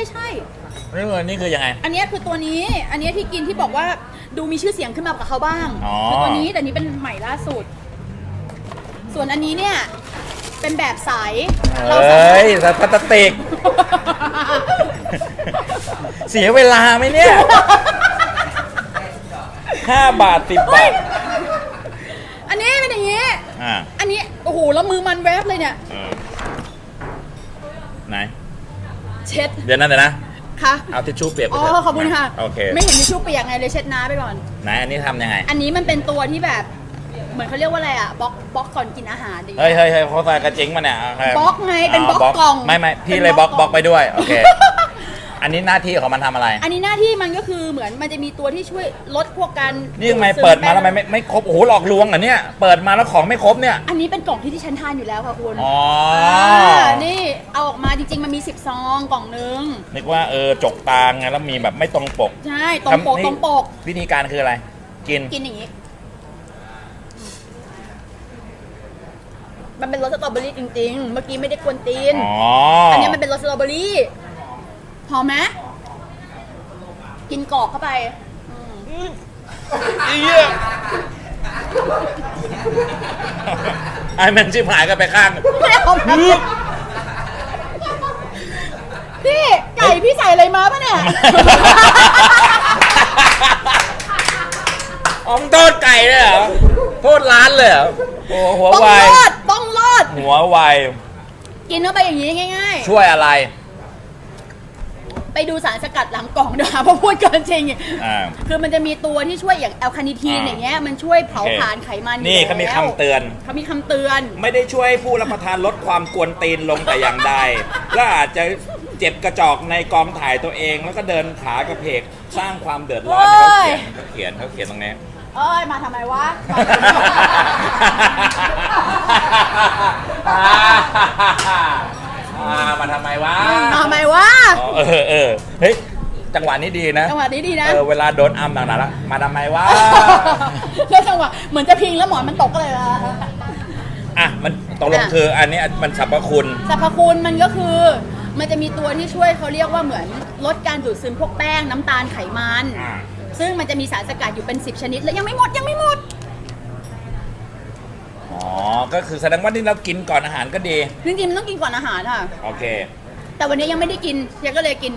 ช่ใช่นี่คือนี่คือยังไง อันเนี้ยคือตัวนี้ อันเนี้ยที่กินที่บอกว่าดูมีชื่อเสียงขึ้นมากับเขาบ้างอ๋อ คือตัวนี้แต่นี้เป็นใหม่ล่าสุด ส่วนอันนี้เนี่ยเป็นแบบใสเฮเราสามา้รถ ยสตาร์ติก เสียเวลาไหมเนี่ย ห้าบาทสิบบาท อันนี้เป็นอย่างนี้ อ่าอันนี้ โอ้โห แล้วมือมันแวบเลยเนี่ย เออไหน เช็ดเดี๋ยวนะเดี๋ยวนะ ค่ะเอาทิชชู่เปียกไปอ๋เถอขอบคุณค่ะ โอเคไม่เห็นทิชชู่เปียกไงเลยเช็ดน้ำไปก่อน ไหนอันนี้ทำยังไง อันนี้มันเป็นตัวที่แบบ เหมือนเขาเรียกว่าอะไรอะบล็อกบล็อกก่อนกินอาหารดิ เฮ้ยเฮ้ยเฮ้ยเขาใส่กระเจิงมาเนี่ยโเคบล็อกไงเป็นบล็อกกล่องไม่ไม่พี่เป็นเลยบบล็ล็ออกกกล่องบล็อกไปด้วย โอเค อันนี้หน้าที่ของมันทำอะไร อันนี้หน้าที่มันก็คือเหมือนมันจะมีตัวที่ช่วยลดพวกการนี่ทำไมซึเปิดมาแล้วทำไมป้งไม่ไม่ครบ โอ้โหหลอกลวงเหรอะเนี่ย เปิดมาแล้วของไม่ครบเนี่ย อันนี้เป็นกล่องที่ที่ฉันทานอยู่แล้วค่ะคุณอ๋อานี่เอาออกมาจริงๆ มันมี 10 ซองกล่องนึง นึกว่าเออจกตางไงแล้วมีแบบไม่ตรงปกใช่ตรงปกทำนี่ตรงปกวิธีการคืออะไร กิน กินอย่างนี้ มันเป็นรสสตรอเบอรี่จริงๆ เมื่อกี้ไม่ได้กวนตีน อ๋ออัอันนี้มันเป็นรสสตรอเบอรี่ หอมไหมกินกรอกเข้าไปอืมอีเหี้ยไอ้แมันชิบหายกันไปข้าง ไม่เอานะพี่ไก่พี่ใส่อะไรมาปะเนี่ยอ๋อมงโทษไก่เลยเหรอ โทษร้านเลยเหรอ โอ้หัวต้องไวายรอด ต้องรอด หัวไวายกินเข้าไปอย่างนี้ง่ายช่วยอะไรๆไป ดูสารสกัดหลังกล่องด้วยค่ะเพราะพูดเกินจริงอ่า คือมันจะมีตัวที่ช่วยอย่างแอลคาเนิทีนอ่า อย่างเงี้ยมันช่วยเผาโอเคผลาญไขมันอยู่นี่เขามีแล้วคำเตือน เขามีคำเตือน ไม่ได้ช่วยให้ผู้รับประทานลดความกวนตีนลงแต่อย่างใด และอาจจะเจ็บกระจอกในกองถ่ายตัวเอง แล้วก็เดินขากระเพกสร้างความเดือดร้อนให้เขาเขียนเขาเขียนเขาเขียนตรงนี้ เอ้ยมาทำไมวะ อ่ามาทำไมวะ มาทำไมวะ อ๋อ เออเออเฮ้ยจังหวะนี้ดีนะจังหวะนี้ดีนะ เออเวลาโดนอัมหนักๆแล้วมาทำไมวะแล้วจังหวะเหมือนจะพิงแล้วหมอนมันตกเลยอะอะมันตกลงคืออันนี้มันสรรพคุณสรรพคุณมันก็คือ มันจะมีตัวที่ช่วยเขาเรียกว่าเหมือนลดการดูดซึมพวกแป้งน้ำตาลไขมันอ่าซึ่งมันจะมีสารสกัดอยู่เป็น 10 ชนิด แล้วยังไม่หมดยังไม่หมดอ๋อ ก็คือแสดงว่านี่เรากินก่อนอาหารก็ดี จริงๆมันต้องกินก่อนอาหารค่ะ โอเค แต่วันนี้ยังไม่ได้กินเฮียก็เลยกิน